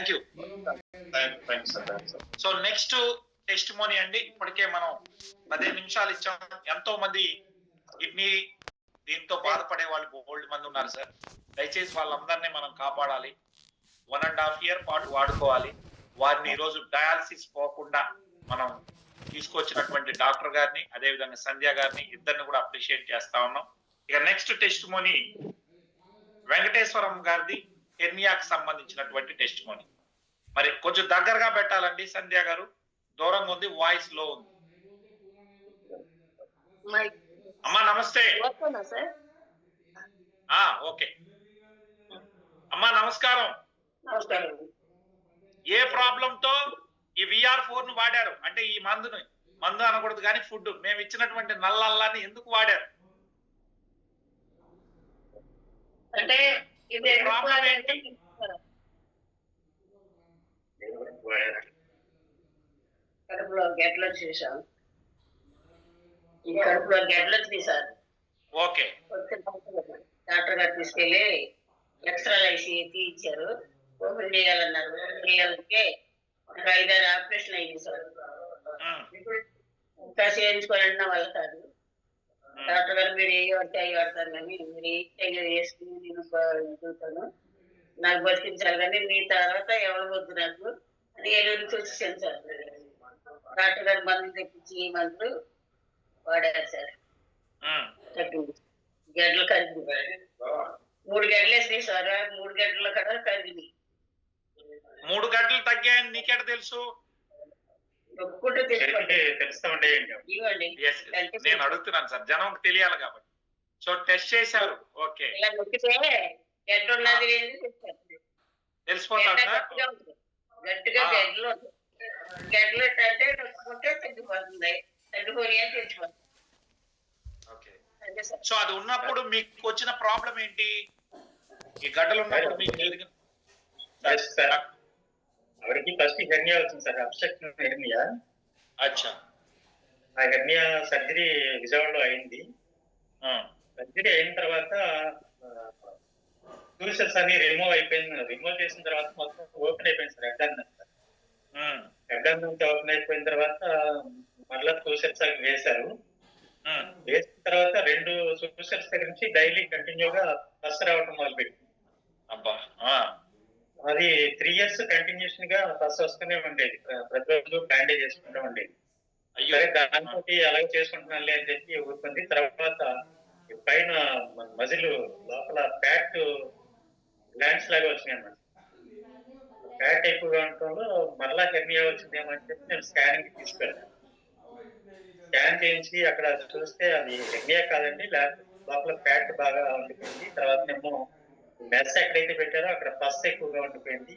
Thank you so next testimony అండి. ఇప్పటికే మనం పదిహేను నిమిషాలు ఇచ్చాం. ఎంతో మంది కిడ్నీ దీంతో బాధపడే వాళ్ళు బోల్డ్ మంది ఉన్నారు సార్. దయచేసి వాళ్ళందరినీ మనం కాపాడాలి. వన్ అండ్ హాఫ్ ఇయర్ పాటు వాడుకోవాలి. వారిని ఈరోజు రోజు డయాలసిస్ పోకుండా మనం తీసుకొచ్చినటువంటి డాక్టర్ గారిని అదే విధంగా సంధ్య గారిని ఇద్దరిని కూడా అప్రిషియేట్ చేస్తా ఉన్నాం. ఇక నెక్స్ట్ టెస్ట్ మోనీ వెంకటేశ్వరం గారిది హెర్నియాకి సంబంధించినటువంటి టెస్ట్మోని మరి కొంచెం దగ్గరగా పెట్టాలండి సంధ్య గారు. దూరంగా ఉంది వాయిస్లో ఉంది. అమ్మా నమస్తే. ఓకేనా సార్? ఆ ఓకే. అమ్మా నమస్కారం. నమస్కారం. ఏ ప్రాబ్లం తో ఈ విఆర్ ఫోర్ను వాడారు? అంటే ఈ మందుని మందు అనకూడదు కానీ ఫుడ్ మేము ఇచ్చినటువంటి నల్లల్లాన్ని ఎందుకు వాడారు? అంటే ఇది ప్రాబ్లం ఏంటి? కడుపులో గెడ్లు వచ్చేసాం ఈ కడుపులో గెడ్లు వచ్చినాయి సార్. ఓకే. డాక్టర్ గారు తీసుకెళ్ళి ఎక్స్ట్రా వేసి తీయించారు. ఓపెన్ చేయాలన్నారు. ఓపెన్ చేయాలంటే ఒక ఐదారు ఆపరేషన్ అయింది సార్. ఉమ్, ఇంకా చేయించుకోవాలన్నా వాళ్ళ కాదు. డాక్టర్ గారు మీరు ఏ పడితే అవి వాడతారు కానీ మీరు ఏ వేసుకుని నేను చూస్తాను నాకు బతికించాలి కానీ మీ తర్వాత ఎవరు వద్దు నాకు. ఏలూరు నుంచి వచ్చేసాను సార్ డాక్టర్ గారు మందులు తెప్పించి ఈ మందులు వాడారు సార్. గడ్డలు మూడు గడ్డలు వేసినాయి సార్. మూడు గడ్డల కదా మూడు గంటలు తగ్గాయని నీకెట తెలుసు? నేను అడుగుతున్నాను సార్. జనంకి తెలియాలి కాబట్టి. సో టెస్ట్ చేశారు. ఓకే ఇలా గట్టిగా. గడ్డలు. గడ్డలు అంటే నొక్కుంటే తగ్గిపోతుంది. తగ్గిపోయి అని తెచ్చిపోతుంది ఓకే. అంతే సార్ సో అది ఉన్నప్పుడు మీకు వచ్చిన ప్రాబ్లం ఏంటి? ఈ గడ్డలు ఉన్నప్పుడు మీకు జరిగిన సార్ ఎవరికి ఫస్ట్ హెర్నియా వచ్చింది సార్ అబ్స్ట్రక్షన్ హెర్నియా అచ్చా. ఆ హెర్నియా సర్జరీ విజయవాడలో అయింది. ఆ, సర్జరీ అయిన తర్వాత ట్యూషన్స్ అన్ని రిమూవ్ అయిపోయింది రిమూవ్ చేసిన తర్వాత మొత్తం ఓపెన్ అయిపోయింది సార్ హెడ్ అంతా ఓపెన్ అయిపోయిన తర్వాత మళ్ళా ట్యూషన్స్ అవి వేశారు వేసిన తర్వాత రెండు ట్యూషన్స్ దగ్గర నుంచి డైలీ కంటిన్యూగా బస్ రావటం మొదలుపెట్టింది అబ్బా అది త్రీ ఇయర్స్ కంటిన్యూషన్గా బస్ వస్తూనే ఉండేది ప్ర- ప్రతి రోజు బ్యాండేజ్ చేసుకుంటూ ఉండేది అయ్యో సరే దాంతో అలాగే చేసుకుంటున్నానులే అని చెప్పి ఊరుకుంది తర్వాత పైన మజిల్ లోపల ఫ్యాట్ గ్లాండ్స్ లాగా వచ్చినాయి అన్నమాట. ఫ్యాట్ ఎక్కువగా ఉండటంలో మరలా హెర్నియా వచ్చిందేమో అని చెప్పి నేను స్కానింగ్ తీసుకెళ్ళాను. స్కాన్ చేయించి అక్కడ చూస్తే అది హెర్నియా కాదండి లోపల ఫ్యాట్ బాగా ఉండిపోయింది. తర్వాత మేము మెస్ ఎక్కడైతే పెట్టారో అక్కడ పస్ ఎక్కువగా ఉండిపోయింది.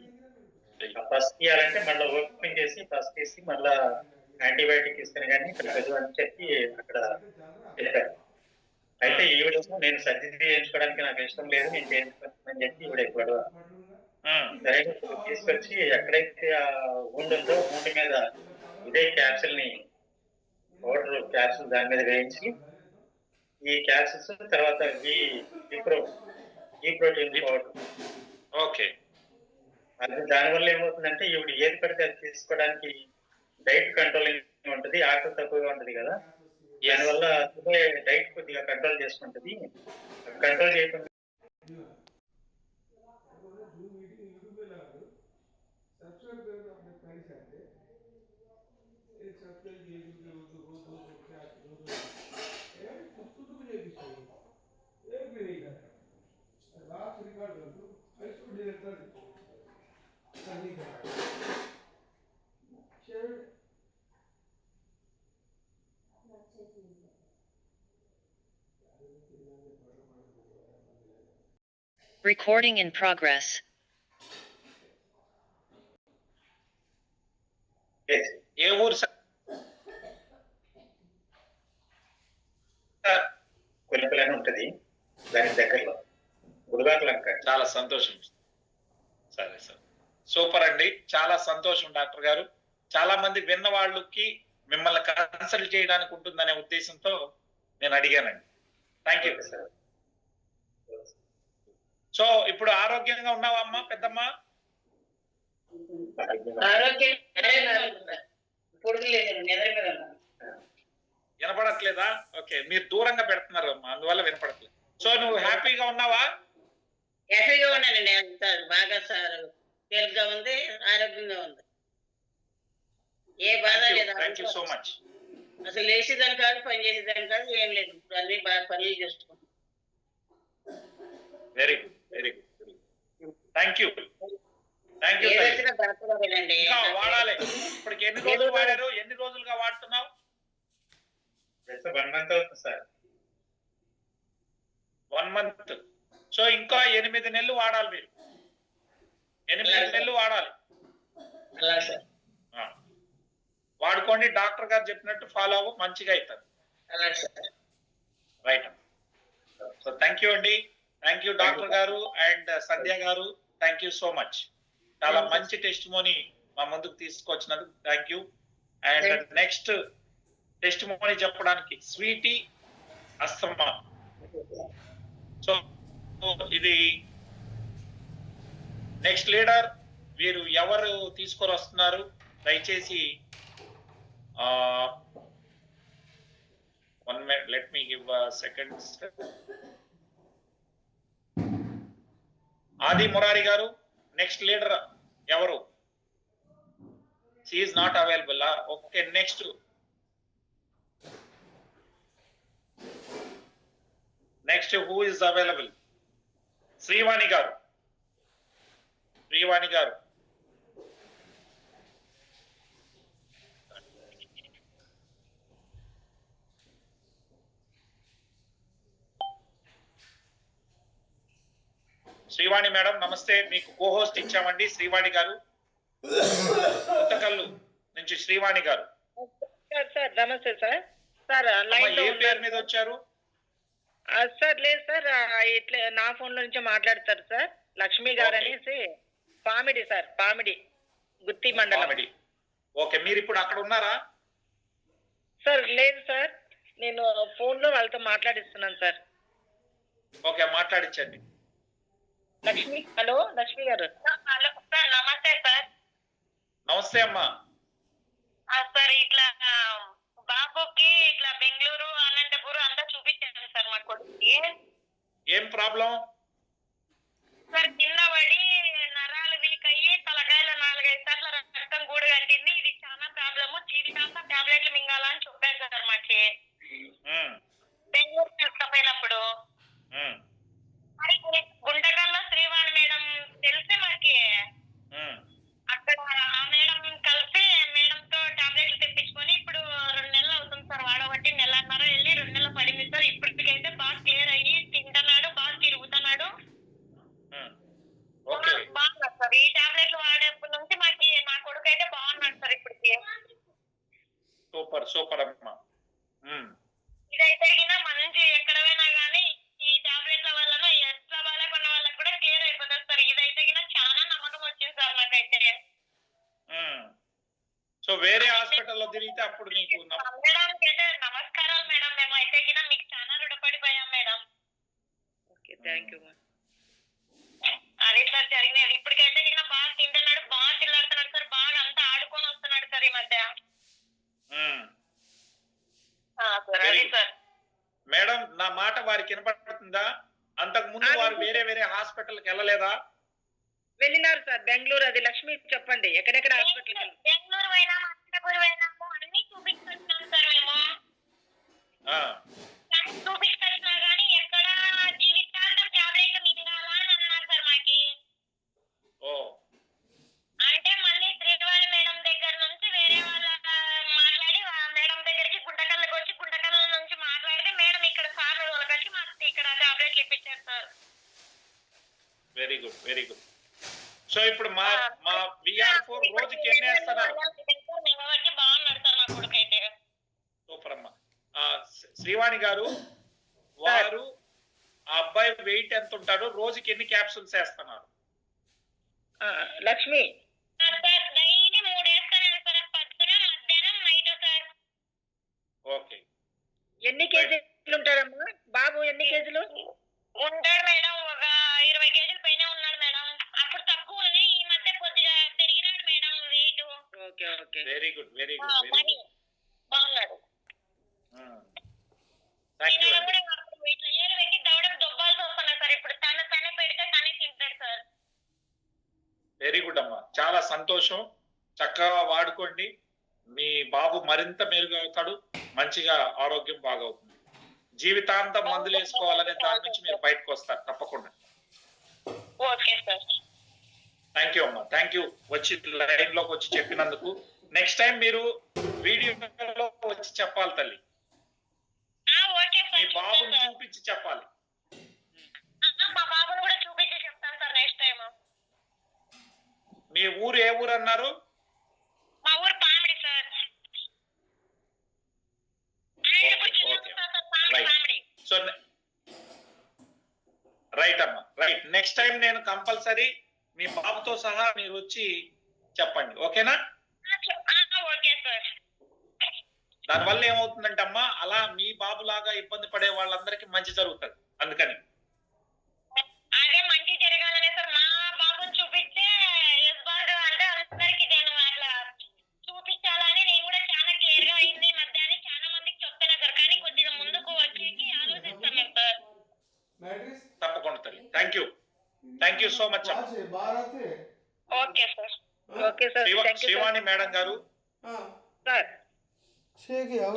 ఆ పస్ తీయాలంటే మళ్ళీ ఓపెన్ చేసి పస్ తీసి మళ్ళా యాంటీబయాటిక్ ఇస్తాను కానీ ఇక్కడ అని చెప్పి అక్కడ చెప్పారు. అయితే ఈవిడ నేను సర్జరీ చేయించుకోవడానికి నాకు ఇష్టం లేదు నేను చేయించుకుంటానని చెప్పి ఈవిడ ఉమ్, సరే తీసుకొచ్చి ఎక్కడైతే ఆ wound ఉందో wound మీద ఇదే క్యాప్సిల్ని పౌడర్ క్యాప్సిల్ దాని మీద వేయించి ఈ క్యాప్సిల్స్ తర్వాత ఈ ఈప్రో ఈ ప్రోటీన్ పౌడర్ ఓకే. అది దానివల్ల ఏమవుతుందంటే ఈవిడ ఏది పడితే అది తీసుకోవడానికి డైట్ కంట్రోలింగ్ ఉంటుంది ఆకలి తక్కువగా ఉంటుంది కదా. దానివల్ల డైట్ కొద్దిగా కంట్రోల్ చేసుకుంటుంది. కంట్రోల్ చేయకుండా Recording in progress. ఏ ఊరు సార్? సార్, కొలికలని ఉంటది. దాని దగ్గరలో. చాలా సంతోషం. సరే సార్. సూపర్ అండి. చాలా సంతోషం డాక్టర్ గారు. చాలా మంది విన్న వాళ్ళకి మిమ్మల్ని కన్సల్ట్ చేయడానికి ఉంటుందనే ఉద్దేశంతో నేను అడిగానండి. Thank you sir. సో ఇప్పుడు ఆరోగ్యంగా ఉన్నావా అమ్మా పెద్దమ్మ. వినపడట్లేదా? ఓకే మీరు దూరంగా పెడుతున్నారు అమ్మా అందువల్ల వినపడట్లేదు. సో నువ్వు హ్యాపీగా ఉన్నావా? హ్యాపీగా ఉన్నానండి బాగా సార్ తేలిగ్గా ఉంది ఆరోగ్యంగా ఉంది. ఏ బాధ లేదు సో మచ్ అసలు లేచేదాని కాదు పని చేసేదాని కాదు ఏం లేదు ఇప్పుడు అన్ని బాగా పనులు చేసుకుంటాం very good very good thank you thank you ఇంకా వాడాలి. ఇప్పటికి ఎన్ని రోజులు వాడారు? ఎన్ని రోజులుగా వాడుతున్నావు? వన్ మంత్ అవుతుంది సార్ వన్ మంత్ సో ఇంకా ఎనిమిది నెలలు వాడాలి మీరు. ఎనిమిది నెలలు వాడాలి. అలా సార్ ఆ. వాడుకోండి. డాక్టర్ గారు చెప్పినట్టు ఫాలో అవ్వు మంచిగా అవుతుంది అలా sir right so thank you అండి. థ్యాంక్ యూ డాక్టర్ గారు అండ్ సంధ్య గారు. థ్యాంక్ యూ సో మచ్ చాలా మంచి టెస్ట్ మోని మా ముందుకు తీసుకొచ్చినందుకు thank you and next testimony చెప్పడానికి స్వీటీ అస్తమా. సో ఇది నెక్స్ట్ లీడర్ వీరు ఎవరు తీసుకొని వస్తున్నారు? దయచేసి one minute let me give seconds Adi Murari గారు నెక్స్ట్ లీడర్ ఎవరు? She not available okay next next who is available Srivani గారు. శ్రీవాణి గారు. శ్రీవాణి మేడం నమస్తే. మీకు కోహోస్ట్ ఇచ్చామండి శ్రీవాణి గారు. కొత్తకల్లు నుంచి శ్రీవాణి గారు. సార్ సార్ నమస్తే సార్. సార్ లైన్ ఏ పేరు. మీద వచ్చారు? సార్ లేదు సార్ ఇట్లా నా ఫోన్లో నుంచి మాట్లాడతారు సార్. లక్ష్మి గారు. అనేసి పామిడి సార్ పామిడి గుత్తి మండలం. ఓకే మీరు ఇప్పుడు అక్కడ ఉన్నారా? సార్ లేదు సార్. నేను ఫోన్లో వాళ్ళతో మాట్లాడిస్తున్నాను సార్. ఓకే మాట్లాడించండి లక్ష్మి హలో లక్ష్మి గారు. హలో సార్ నమస్తే సార్. నమస్తే అమ్మా. ఆ, సార్ ఇట్లా బాబుకి ఇట్లా బెంగళూరు అనంతపురం అంతా చూపించాను సార్ మా కొడుకుకి. ఏం ప్రాబ్లం? సార్ కింద పడి నరాలు వీక్ అయ్యి తలకాయలో నాలుగైదు సార్లు రక్తం గూడు కట్టింది. ఇది చాలా ప్రాబ్లము. జీవితాంతం టాబ్లెట్లు మింగాలని చెప్పారు సార్ మాకి. బెంగళూరు తీసుకుపోయినప్పుడు. మరి గుంటకల్లో శ్రీవాణి మేడం తెలిసి మాకి. అక్కడ ఆ మేడం కలిసి మేడం తో టాబ్లెట్లు తెప్పించుకొని ఇప్పుడు రెండు నెలలు అవుతుంది సార్ వాడబట్టి నెలన్నర వెళ్ళి రెండు నెలలు పడింది సార్. ఇప్పటికైతే బాగా క్లియర్ అయ్యి తింటున్నాడు బాగా తిరుగుతున్నాడు. బాగున్నాడు సార్. ఈ టాబ్లెట్లు వాడేప్పటి నుంచి మాకి నా కొడుకు అయితే బాగున్నాడు సార్ ఇప్పటికి. సూపర్ సూపర్ అమ్మా ఉమ్, ఇదైతే గిన మంచి ఎక్కడ పోయినా కానీ ఈ టాబ్లెట్ల వలన ఎట్లా వాళ్ళకున్న వాళ్ళకి కూడా క్లియర్ అయిపోతుంది సార్ ఇదైతే గిన చాలా నమ్మకం వచ్చింది సార్ నాకైతే ఉమ్. సో వేరే హాస్పిటల్లో తిరిగితే అప్పుడు నీకు నమ్మ- మేడం అయితే నమస్కారాలు మేడం మేము అయితే గిన మీకు చాలా రుణపడిపోయాం మేడం ఓకే థ్యాంక్ యూ అది సార్ జరిగినది ఇప్పటికైతే గిన బాగా తింటున్నాడు బాగా తిల్లాడుతున్నాడు సార్ బాగా అంతా ఆడుకొని వస్తున్నాడు సార్ ఈ మధ్య ఉమ్. ఆ, సార్ Very అది good. సార్ మేడం నా మాట వారికి వినపడుతుందా అంతకు ముందు ఆ, వారు వినిపిస్తుంది. వేరే వేరే హాస్పిటల్కి వెళ్ళలేదా వెళ్ళినారు సార్ బెంగళూరు అది లక్ష్మి చెప్పండి. ఎక్కడెక్కడ హాస్పిటల్ బెంగళూరు పోయినా అనంతపురం పోయినాము అన్ని చూపించుకొచ్చినాం సార్ మేము ఆ, కానీ చూపించుకొచ్చినా కానీ ఎక్కడ జీవితాంతం టాబ్లెట్లు మింగాలా అని అన్నారు సార్ మాకి ఓ అంటే మళ్ళీ శ్రీవారి మేడం దగ్గర నుంచి వేరే వాళ్ళ ఆ, మాట్లాడి ఆ మేడం దగ్గరికి గుంటకల్లకు వచ్చి గుంటకల్ నుంచి మాట్లాడితే మేడం ఇక్కడ సార్ వాళ్ళకి వచ్చి మాకు ఇక్కడ టాబ్లెట్లు ఇప్పించారు సార్ వెరీ గుడ్ సో ఇప్పుడు మా మా విఆర్ ఫోర్ రోజుకి ఎన్ని వేస్తున్నారు సూపర్ అమ్మా ఆ, శ్రీ- శ్రీవాణి గారు వారు ఆ అబ్బాయి వెయిట్ ఎంత ఉంటాడు రోజుకి ఎన్ని క్యాప్సూల్స్ వేస్తున్నారు? లక్ష్మి. సార్ డైలీ మూడు వేస్తాను సార్ పొద్దున మధ్యాహ్నం నైట్ సార్. ఓకే. ఎన్ని కేజీలు ఉంటారమ్మా? బాబు ఎన్ని కేజీలు? ఉంటాడు మేడం ఒక ఇరవై కేజీల పైన ఉన్నాడు మేడం అప్పుడు తక్కువ ఉన్నాయి ఈ మధ్య కొద్దిగా పెరిగినాడు okay okay very good very good బాగున్నాడు. కూడా ఇట్లా ఏరు పెట్టి దవడకు దొబ్బాల్సి వస్తున్నా సార్. ఇప్పుడు తను తనే పెడితే తనే తింటాడు సార్. వెరీ గుడ్ అమ్మా. చాలా సంతోషం. చక్కగా వాడుకోండి. మీ బాబు మరింత మెరుగవుతాడు. మంచిగా ఆరోగ్యం బాగవుతుంది. జీవితాంతం మందులు వేసుకోవాలనే దాని నుంచి మీరు బయటకు వస్తారు. తప్పకుండా. Okay sir. థ్యాంక్ యూ అమ్మా. థ్యాంక్ యూ వచ్చి లైన్లోకి వచ్చి చెప్పినందుకు నెక్స్ట్ టైం మీరు వీడియోలో వచ్చి చెప్పాలి తల్లి. మీ బాబుని. చూపించి చెప్పాలి. మా బాబుని కూడా చూపించి చెప్తాను సార్ నెక్స్ట్ టైం మీ ఊరు ఏ ఊరు అన్నారు? మా ఊరు పామిడి సార్. సో రైట్ అమ్మా రైట్ నెక్స్ట్ టైం నేను కంపల్సరీ మీ బాబుతో సహా మీరు వచ్చి చెప్పండి. ఓకేనా ఆ, చెప్- ఆ, ఓకే సార్ దానివల్ల ఏమవుతుందంటే అమ్మా అలా మీ బాబు లాగా ఇబ్బంది పడే వాళ్ళందరికీ మంచి జరుగుతుంది. అందుకని. జరగాలనే సార్ మా బాబుని చూపిస్తే అంటే అందరికి నేను చూపించాలని నేను కూడా చాలా క్లియర్గా అయింది. అని చాలా మందికి కానీ కొద్దిగా ముందుకు సార్. తప్పకుండా thank you thank you so much okay sir. Okay sir. Shivani madam గారు. సార్.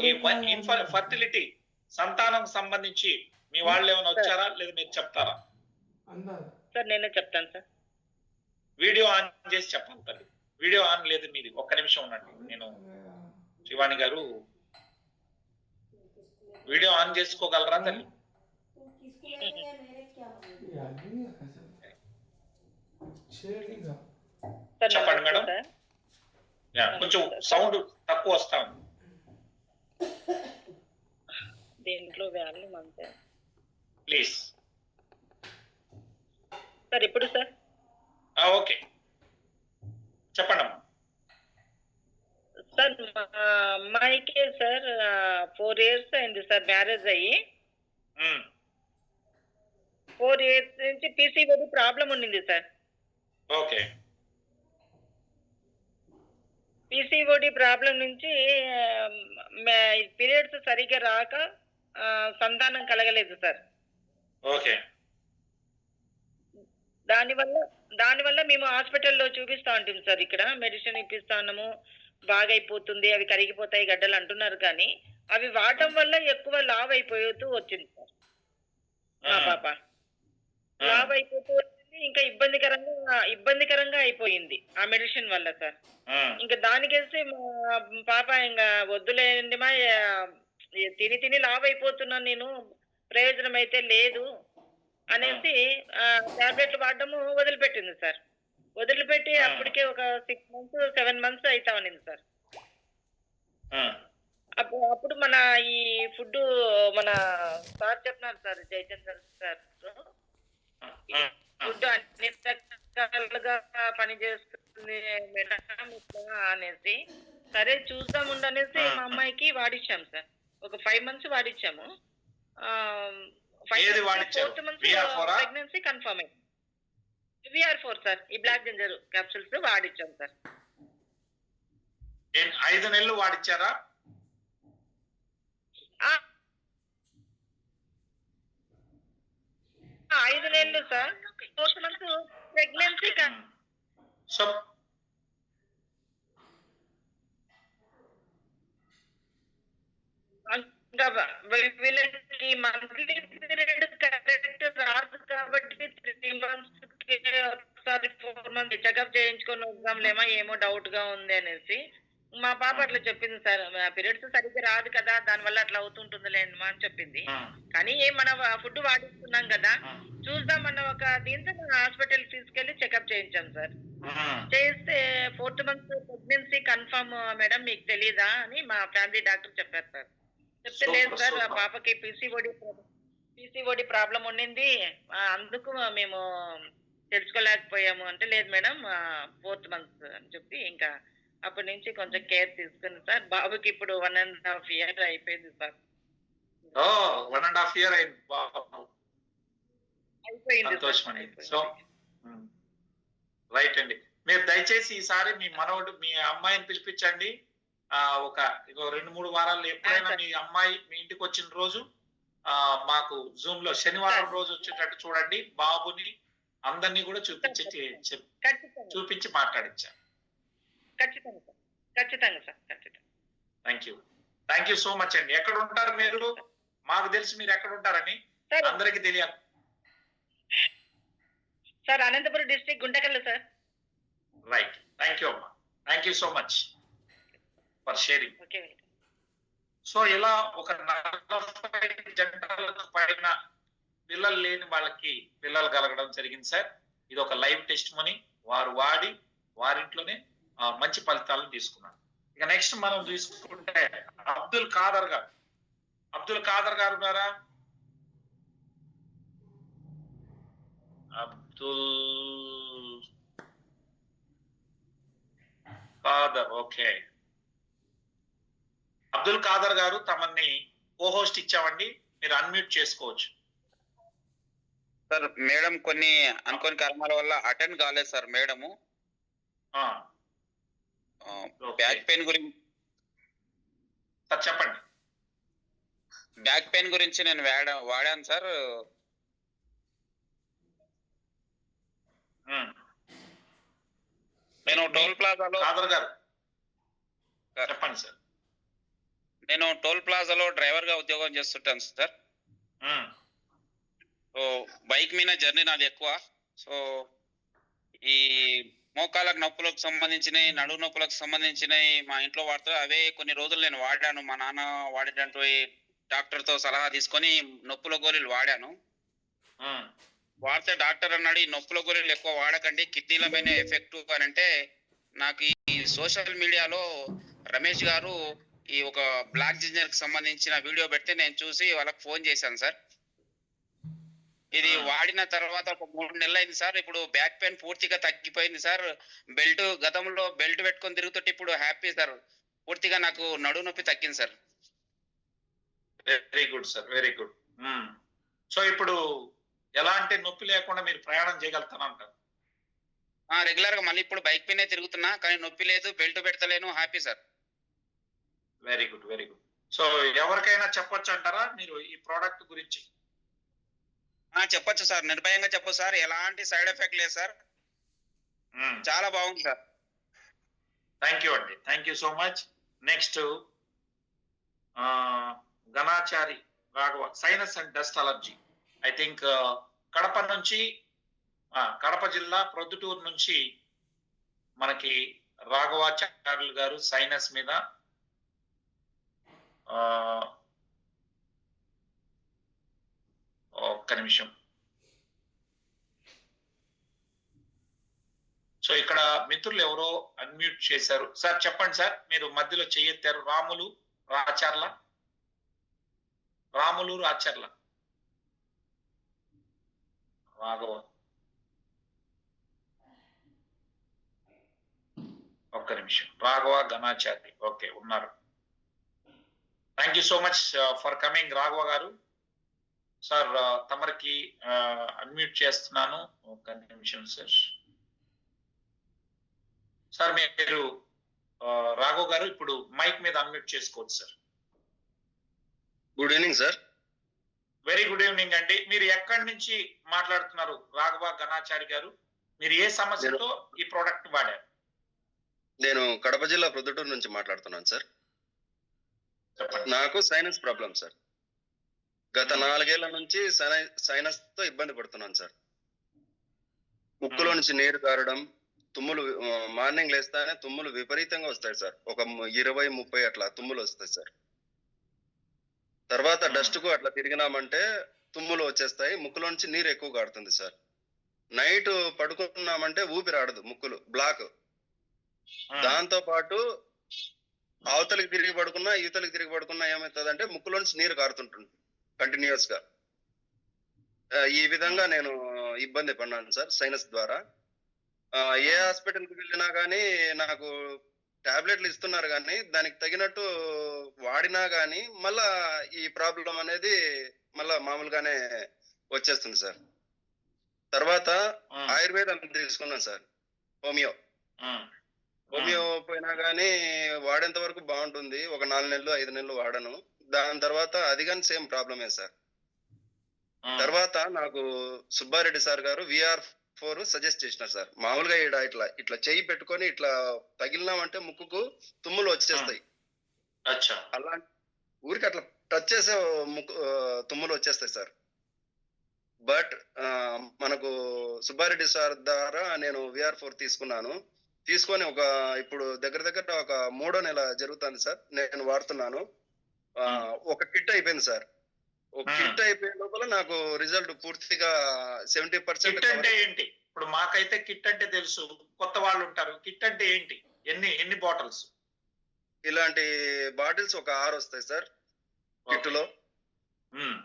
ఈ ఇన్ఫర్ ఫర్టిలిటీ సంతానం సంబంధించి మీ వాళ్ళు ఏమైనా వచ్చారా? లేదా మీరు చెప్తారా? సార్ నేనే చెప్తాను సార్. వీడియో ఆన్ చేసి చెప్పండి తల్లి. వీడియో ఆన్ లేదు మీది. ఒక్క నిమిషం ఉండండి. నేను శివాణి గారు వీడియో ఆన్ చేసుకోగలరా తల్లి? చెప్పండి మేడం. కొంచెం సౌండ్ తక్కువ వస్తాను దీంట్లో వాల్యూమ్ అంతే ప్లీజ్ సార్ ఇప్పుడు సార్ ఓకే. చెప్పండి సార్ మా అమ్మాయికి సార్ ఫోర్ ఇయర్స్ అయింది సార్ మ్యారేజ్ అయ్యి. ఫోర్ ఇయర్స్ నుంచి పీసీఓడి ప్రాబ్లం ఉండింది సార్ ఓకే పీసీఓడి ప్రాబ్లం నుంచి పీరియడ్స్ సరిగ్గా రాక సంతానం కలగలేదు సార్ ఓకే. దానివల్ల దానివల్ల మేము హాస్పిటల్లో చూపిస్తా ఉంటాం సార్ ఇక్కడ. మెడిసిన్ ఇప్పిస్తా ఉన్నాము బాగా అయిపోతుంది అవి కరిగిపోతాయి గడ్డలు అంటున్నారు కానీ అవి వాడటం వల్ల ఎక్కువ లావ్ అయిపోతూ వచ్చింది సార్ మా పాప. లావ్ అయిపోతూ ఇంకా ఇబ్బందికరంగా ఇబ్బందికరంగా అయిపోయింది ఆ మెడిసిన్ వల్ల సార్. ఇంకా దానికేసి మా పాప ఇంకా వద్దులేండి మా తిని తిని లావ్ అయిపోతున్నాను నేను. ప్రయోజనం అయితే లేదు అనేసి టాబ్లెట్లు వాడడము వదిలిపెట్టింది సార్. వదిలిపెట్టి. అప్పటికే ఒక సిక్స్ మంత్స్ సెవెన్ మంత్స్ అవుతా ఉన్నింది సార్. అప్పుడు అప్పుడు మన ఈ ఫుడ్ మన సార్ చెప్పినారు సార్ జయచంద్ర సార్. ఫుడ్ అన్ని రకాలుగా పనిచేస్తుంది మేడం ఇట్లా అనేసి. సరే చూద్దాం ఉండనేసి. మా అమ్మాయికి వాడిచ్చాం సార్. ఒక ఫైవ్ మంత్స్ వాడిచ్చాము. వాడిచ్చారు? VR4 ఆ? ప్రెగ్నెన్సీ కన్ఫర్మ్ అయింది. VR four sir. ఈ బ్లాక్ జింజర్ క్యాప్సూల్స్ వాడిచ్చాం సార్. ఐదు నెలలు వాడిచ్చారా ఆ. ఆ, ఐదు నెలలు సార్. ఫోర్త్ మంత్ ప్రెగ్నెన్సీ వీళ్ళకి మంత్లీ పీరియడ్ కరెక్ట్ రాదు కాబట్టి త్రీ మంత్స్ ఒకసారి ఫోర్ మంత్స్ చెకప్ చేయించుకొని వద్దాంలేమా ఏమో డౌట్గా ఉంది అనేసి. మా పాప అట్లా చెప్పింది సార్ పీరియడ్స్ సరిగ్గా రాదు కదా దానివల్ల అట్లా అవుతుంటుందిలేండి మా అని చెప్పింది కానీ ఏం మన ఫుడ్ వాడిస్తున్నాం కదా చూద్దాం అన్న ఒక దీంతో హాస్పిటల్ తీసుకెళ్ళి చెకప్ చేయించాం సార్. చేస్తే fourth month pregnancy confirm madam మీకు తెలీదా అని మా ఫ్యామిలీ డాక్టర్ చెప్పారు సార్. చెప్తే లేదు సార్. పాపకి పీసీఓడి పీసీఓడి ప్రాబ్లం ఉండింది. అందుకు మేము తెలుసుకోలేకపోయాము. అంటే లేదు మేడం ఫోర్త్ మంత్ అని చెప్పి ఇంకా అప్పటి నుంచి కొంచెం కేర్ తీసుకుని సార్. బాబుకి ఇప్పుడు వన్ అండ్ హాఫ్ ఇయర్ అయిపోయింది సార్. ఓ వన్ అండ్ హాఫ్ ఇయర్ అయింది. అయిపోయింది. సో రైట్ అండి. మీరు దయచేసి ఈసారి మీ మనవడు మీ అమ్మాయిని పిలిపించండి. ఆ ఒక రెండు మూడు వారాల్లో ఎప్పుడైనా మీ అమ్మాయి మీ ఇంటికి వచ్చిన రోజు ఆ మాకు జూమ్లో శనివారం రోజు వచ్చేటట్టు చూడండి. బాబుని అందరినీ కూడా చూపించి చూపించి మాట్లాడించాను ఖచ్చితంగా సార్. ఖచ్చితంగా సార్. ఖచ్చితంగా. Thank you thank you so much అండి. ఎక్కడ ఉంటారు మీరు? మాకు తెలిసి మీరు ఎక్కడ ఉంటారని అందరికి తెలియాలి. Sir Anantapur district Guntakal sir. Right thank you అమ్మా. Thank you so much for sharing so ఇలా ఒక నలభై జంటలకు పైన పిల్లలు లేని వాళ్ళకి పిల్లలు కలగడం జరిగింది సార్. ఇది ఒక లైవ్ టెస్ట్ మనీ వారు వాడి వారింట్లోనే మంచి ఫలితాలను తీసుకున్నారు ఇక నెక్స్ట్ మనం తీసుకుంటే అబ్దుల్ ఖాదర్ గారు. అబ్దుల్ ఖాదర్ గారు ఉన్నారా? అబ్దుల్ ఖాదర్ ఓకే. అబ్దుల్ ఖాదర్ గారు తమని కో హోస్ట్ ఇచ్చామండి. మీరు అన్మ్యూట్ చేసుకోవచ్చు. సార్ మేడం కొన్ని అనుకోని కారణాల వల్ల అటెండ్ కాలేదు సార్ మేడము. బ్యాక్ పెయిన్ గురించి చెప్పండి. బ్యాక్ పెయిన్ గురించి నేను వాడా వాడాను సార్. నేను టోల్ ప్లాజాలో గారు. చెప్పండి సార్. నేను టోల్ ప్లాజాలో డ్రైవర్గా ఉద్యోగం చేస్తుంటాను సార్. సో బైక్ మీద జర్నీ నాది ఎక్కువ. సో ఈ మోకాళ్ళకు నొప్పులకు సంబంధించినవి నడుము నొప్పులకు సంబంధించినవి మా ఇంట్లో వాడుతారు అవే కొన్ని రోజులు నేను వాడాను. మా నాన్న వాడేటటువంటి డాక్టర్తో సలహా తీసుకొని నొప్పుల గోళీలు వాడాను. వాడితే డాక్టర్ అన్నాడు ఈ నొప్పుల గోళీలు ఎక్కువ వాడకండి కిడ్నీల మీద ఎఫెక్ట్ అని అంటే నాకు ఈ సోషల్ మీడియాలో రమేష్ గారు ఈ ఒక బ్లాక్ జింజర్కి సంబంధించిన వీడియో పెడితే నేను చూసి వాళ్ళకి ఫోన్ చేశాను సార్. ఇది. వాడిన తర్వాత ఒక మూడు నెలలు అయింది సార్. ఇప్పుడు బ్యాక్ పెయిన్ పూర్తిగా తగ్గిపోయింది సార్. బెల్ట్ గతంలో బెల్ట్ పెట్టుకొని తిరుగుతుంటే ఇప్పుడు హ్యాపీ సార్. పూర్తిగా నాకు నడు నొప్పి తగ్గింది sir. Very good sir very good. So ఇప్పుడు ఎలాంటి నొప్పి లేకుండా మీరు ప్రయాణం చేయగలుగుతానంటారు రెగ్యులర్గా మళ్ళీ ఇప్పుడు బైక్ పైనే తిరుగుతున్నా కానీ నొప్పి లేదు belt పెడతలేను happy sir. Very good very good. So ఎవరికైనా చెప్పొచ్చు అంటారా మీరు ఈ ప్రోడక్ట్ గురించి? చెప్పొచ్చు సార్. నిర్భయంగా చెప్పొచ్చు సార్. ఎలాంటి సైడ్ ఎఫెక్ట్ లేదు సార్. చాలా బాగుంది సార్. థ్యాంక్ యూ అండి. Thank you so much next Ghanachari Raghava sinus and dust allergy I think Kadapa నుంచి కడప జిల్లా ప్రొద్దుటూరు నుంచి మనకి రాఘవాచార్యులు గారు సైనస్ మీద ఆ, ఒక్క నిమిషం. సో ఇక్కడ మిత్రులు ఎవరో అన్మ్యూట్ చేశారు. సార్ చెప్పండి సార్ మీరు మధ్యలో చెయ్యెత్తారు. రాములు రాచర్ల. రాములు రాచర్ల. రాఘవ. ఒక్క నిమిషం. రాఘవ ఘనాచారి ఓకే ఉన్నారు. Thank you so much for coming Raghava గారు. సార్ తమరికి అన్మ్యూట్ చేస్తున్నాను. ఒక్క నిమిషం సార్. సార్ మీరు ఆ, రాఘవ్ గారు ఇప్పుడు మైక్ మీద అన్మ్యూట్ చేసుకోవచ్చు sir. Good evening sir very good evening అండి. మీరు ఎక్కడి నుంచి మాట్లాడుతున్నారు రాఘవ ఘనాచారి గారు? మీరు ఏ సమస్యతో ఈ ప్రోడక్ట్ వాడారు? నేను కడప జిల్లా ప్రొద్దుటూరు నుంచి మాట్లాడుతున్నాను సార్ నాకు సైనస్ ప్రాబ్లం సార్ గత నాలుగేళ్ళ నుంచి సైన- సైనస్తో ఇబ్బంది పడుతున్నాను సార్. ముక్కులో నుంచి నీరు కారడం తుమ్ములు మార్నింగ్ లేస్తానే తుమ్ములు విపరీతంగా వస్తాయి సార్. ఒక ఇరవై ముప్పై అట్లా తుమ్ములు వస్తాయి సార్. తర్వాత డస్ట్కు అట్లా తిరిగినామంటే తుమ్ములు వచ్చేస్తాయి ముక్కులో నుంచి నీరు ఎక్కువ కారుతుంది సార్. నైట్ పడుకున్నామంటే ఊపిరి ఆడదు ముక్కులు బ్లాక్. దాంతో పాటు అవతలికి తిరిగి పడుకున్నా యువతలకి తిరిగి పడుకున్నా ఏమవుతుంది అంటే ముక్కులోంచి నీరు కారుతుంటుంది కంటిన్యూస్గా ఈ విధంగా నేను ఇబ్బంది పడినాను సార్ సైనస్ ద్వారా. ఏ హాస్పిటల్కి వెళ్ళినా కానీ నాకు టాబ్లెట్లు ఇస్తున్నారు కానీ దానికి తగినట్టు వాడినా కానీ మళ్ళా ఈ ప్రాబ్లం అనేది మళ్ళా మామూలుగానే వచ్చేస్తుంది సార్. తర్వాత ఆయుర్వేదం తీసుకున్నాను సార్ హోమియో. హోమియో పోయినా కానీ వాడేంత వరకు బాగుంటుంది ఒక నాలుగు నెలలు ఐదు నెలలు వాడను. దాని తర్వాత అది కానీ సేమ్ ప్రాబ్లమే సార్. తర్వాత నాకు సుబ్బారెడ్డి సార్ గారు విఆర్ ఫోర్ సజెస్ట్ చేసినారు సార్. మామూలుగా ఈడ ఇట్లా ఇట్లా చెయ్యి పెట్టుకొని ఇట్లా తగిలినామంటే ముక్కుకు తుమ్ములు వచ్చేస్తాయి. అలా ఊరికి అట్లా టచ్ చేసే ముక్కు తుమ్ములు వచ్చేస్తాయి సార్. బట్ మనకు సుబ్బారెడ్డి సార్ ద్వారా నేను విఆర్ ఫోర్ తీసుకున్నాను. తీసుకొని ఒక ఇప్పుడు దగ్గర దగ్గర ఒక మూడో నెల జరుగుతుంది సార్. నేను వాడుతున్నాను. ఒక కిట్ అయిపోయింది సార్. ఒక. కిట్ అయిపోయే లోపల నాకు రిజల్ట్ పూర్తిగా సెవెంటీ పర్సెంట్ కిట్ అంటే ఏంటి? ఇప్పుడు మాకైతే కిట్ అంటే తెలుసు. కొత్త వాళ్ళు ఉంటారు. కిట్ అంటే ఏంటి? ఎన్ని ఎన్ని బాటిల్స్? ఇలాంటి బాటిల్స్ ఒక ఆరు వస్తాయి సార్. కిట్లో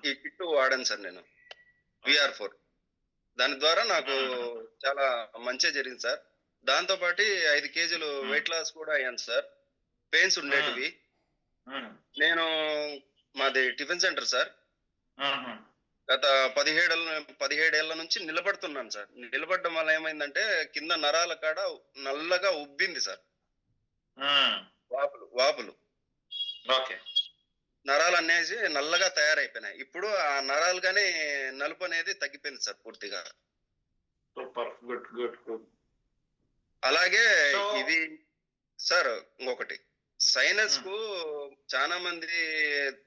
ఈ కిట్ వాడాను సార్ నేను. విఆర్ ఫోర్ దాని ద్వారా నాకు చాలా మంచి జరిగింది సార్. దాంతో పాటు ఐదు కేజీలు వెయిట్ లాస్ కూడా అయ్యాను సార్. పెయిన్స్ ఉండేటివి. నేను మాది టిఫిన్ సెంటర్ సార్. గత పదిహేడేళ్ళ పదిహేడేళ్ళ నుంచి నిలబడుతున్నాను సార్. నిలబడడం వల్ల ఏమైందంటే కింద నరాల కాడ నల్లగా ఉబ్బింది సార్. వాపులు వాపులు. ఓకే. నరాలు అనేసి నల్లగా తయారైపోయినాయి. ఇప్పుడు ఆ నరాలు గానీ నలుపు అనేది తగ్గిపోయింది సార్ పూర్తిగా. సూపర్. Good good good. అలాగే ఇది సార్ ఇంకొకటి. సైనస్కు చాలా మంది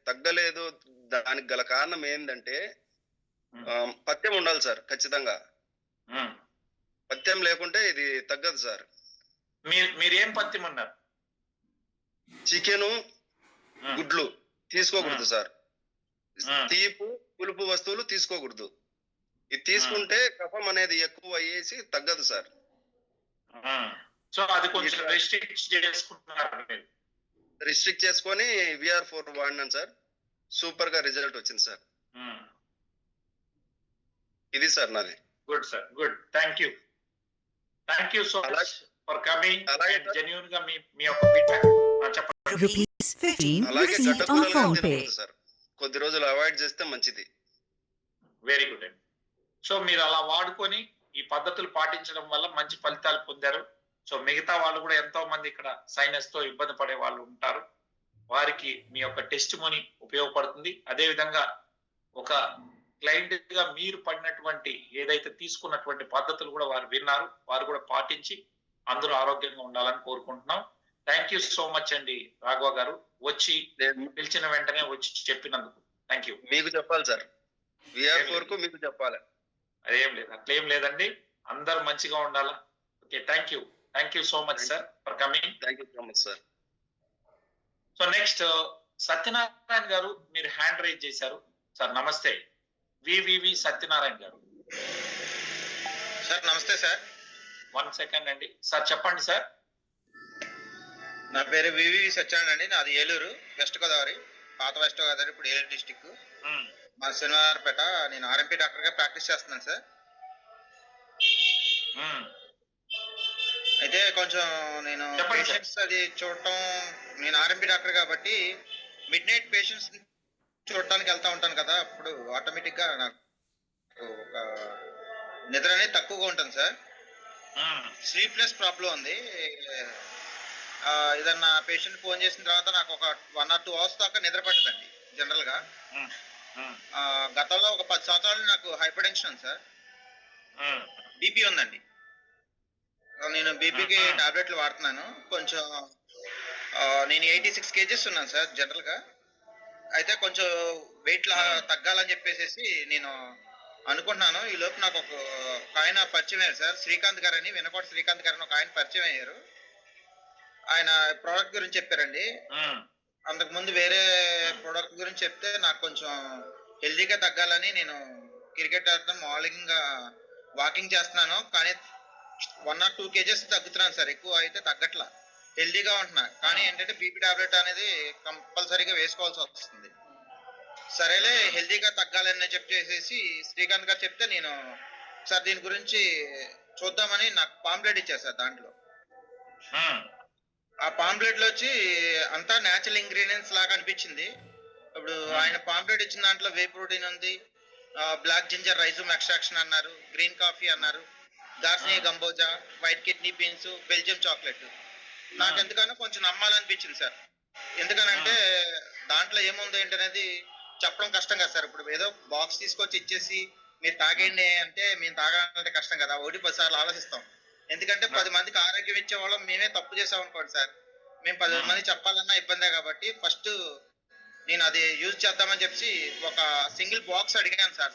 తగ్గలేదు. దానికి గల కారణం ఏంటంటే పథ్యం ఉండాలి సార్ ఖచ్చితంగా. పథ్యం లేకుంటే ఇది తగ్గదు సార్. మీరు పత్యం ఉన్నారు చికెను గుడ్లు తీసుకోకూడదు సార్. తీపు పులుపు వస్తువులు తీసుకోకూడదు. ఇది తీసుకుంటే కఫం అనేది ఎక్కువ అయ్యేసి తగ్గదు సార్. సో అది కొంచెం రెస్ట్రిక్ట్ చేసుకుంటున్నారు రిస్ట్రిక్ట్ చేసుకొని విఆర్ ఫోర్ వాడినాను సార్. సూపర్గా రిజల్ట్ వచ్చింది సార్. ఇది సార్ నాది. Good sir good thank you thank you so much for coming. జెన్యున్గా మీ మీ యొక్క ఫీడ్బ్యాక్ చెప్పండి. Rupees 15 అలాగే గడ్డ సార్ కొద్ది రోజులు అవాయిడ్ చేస్తే మంచిది. వెరీ గుడ్ అండి సో మీరు అలా వాడుకొని ఈ పద్ధతులు పాటించడం వల్ల మంచి ఫలితాలు పొందారు. సో మిగతా వాళ్ళు కూడా ఎంతో మంది ఇక్కడ సైనస్తో ఇబ్బంది పడే వాళ్ళు ఉంటారు. వారికి మీ యొక్క టెస్ట్ మనీ ఉపయోగపడుతుంది. అదే విధంగా ఒక క్లయింట్గా మీరు పడినటువంటి ఏదైతే తీసుకున్నటువంటి పద్ధతులు కూడా వారు విన్నారు వారు కూడా పాటించి అందరూ ఆరోగ్యంగా ఉండాలని కోరుకుంటున్నాం. థ్యాంక్ యూ సో మచ్ అండి రాఘవ గారు. వచ్చి పిలిచిన వెంటనే వచ్చి చెప్పినందుకు. థ్యాంక్ యూ మీకు చెప్పాలి సార్. విఆర్ ఏం ఫోర్కు మీకు చెప్పాలి. అదేం లేదు. అట్లేం లేదండి. అందరు మంచిగా ఉండాలా? Okay thank you thank you so much sir for coming thank you so much sir so next Satyanarayana గారు మీరు హ్యాండ్ రైజ్ చేశారు. సార్ నమస్తే. వివివి సత్యనారాయణ గారు. సార్ నమస్తే సార్ వన్ సెకండ్ అండి. సార్ చెప్పండి సార్ నా పేరు వివి సత్యనారాయణ అండి. నాది ఏలూరు వెస్ట్ గోదావరి పాత వెస్ట్ గోదావరి ఇప్పుడు ఏలూరు డిస్టిక్ మ్మ్. మా శనివారపేట నేను ఆర్ఎంపీ డాక్టర్గా ప్రాక్టీస్ చేస్తున్నాను సార్. అయితే కొంచెం నేను. పేషెంట్స్ అది చూడటం నేను ఆర్ఎంపీ డాక్టర్ కాబట్టి మిడ్ నైట్ పేషెంట్స్ చూడటానికి వెళ్తా ఉంటాను కదా అప్పుడు ఆటోమేటిక్గా నాకు ఒక నిద్ర అనేది తక్కువగా ఉంటుంది సార్. స్లీప్లెస్ ప్రాబ్లం ఉంది ఏదన్నా పేషెంట్ ఫోన్ చేసిన తర్వాత నాకు ఒక వన్ ఆర్ టూ అవర్స్ దాకా నిద్ర పట్టదండి జనరల్గా గతంలో ఒక పది సంవత్సరాలు నాకు హైపర్ టెన్షన్ ఉంది సార్. బీపీ ఉందండి నేను బీపీకి. టాబ్లెట్లు వాడుతున్నాను. కొంచెం నేను ఎయిటీ సిక్స్ కేజెస్ ఉన్నాను సార్ జనరల్గా. అయితే కొంచెం వెయిట్ తగ్గాలని చెప్పేసి నేను అనుకుంటున్నాను. ఈ లోపు నాకు ఒక ఆయన పరిచయం అయ్యారు సార్. శ్రీకాంత్ గారు అని వినకోట శ్రీకాంత్ గారు అని ఒక ఆయన పరిచయం అయ్యారు. ఆయన ప్రోడక్ట్ గురించి చెప్పారండి. అంతకు ముందు వేరే ప్రోడక్ట్ గురించి చెప్తే నాకు కొంచెం హెల్దీగా తగ్గాలని నేను క్రికెట్ ఆడటం మార్నింగ్ వాకింగ్ చేస్తున్నాను. కానీ వన్ ఆర్ టూ కేజెస్ తగ్గుతున్నాను సార్ ఎక్కువ అయితే తగ్గట్లా. హెల్దీగా ఉంటున్నా. కానీ ఏంటంటే బీపీ టాబ్లెట్ అనేది కంపల్సరీగా వేసుకోవాల్సి వస్తుంది. సరేలే హెల్దీగా తగ్గాలని చెప్పేసి శ్రీకాంత్ గారు చెప్తే నేను సార్ దీని గురించి చూద్దామని నాకు పాంప్లెట్ ఇచ్చారు సార్ దాంట్లో. ఆ. పాంప్లెట్లో వచ్చి అంతా నేచురల్ ఇంగ్రీడియంట్స్ లాగా అనిపించింది. ఇప్పుడు ఆయన పాంప్లెట్ ఇచ్చిన దాంట్లో వే ప్రోటీన్ ఉంది. బ్లాక్ జింజర్ రైజూమ్ ఎక్స్ట్రాక్షన్ అన్నారు. గ్రీన్ కాఫీ అన్నారు. దార్సిని cambogia white kidney beans Belgium chocolate. నాకు ఎందుకన్నా కొంచెం నమ్మాలనిపించింది సార్. ఎందుకనంటే దాంట్లో ఏముంది ఏంటి అనేది చెప్పడం కష్టం కదా సార్. ఇప్పుడు ఏదో బాక్స్ తీసుకొచ్చి ఇచ్చేసి మీరు తాగండి అంటే మేము తాగాలంటే కష్టం కదా. ఒకటి పది సార్లు ఆలోచిస్తాం. ఎందుకంటే పది మందికి ఆరోగ్యం ఇచ్చే వాళ్ళం మేమే తప్పు చేసాం అనుకోండి సార్. మేము పది మంది చెప్పాలన్నా ఇబ్బందే కాబట్టి ఫస్ట్ నేను అది యూజ్ చేద్దామని చెప్పి ఒక సింగిల్ బాక్స్ అడిగాను సార్.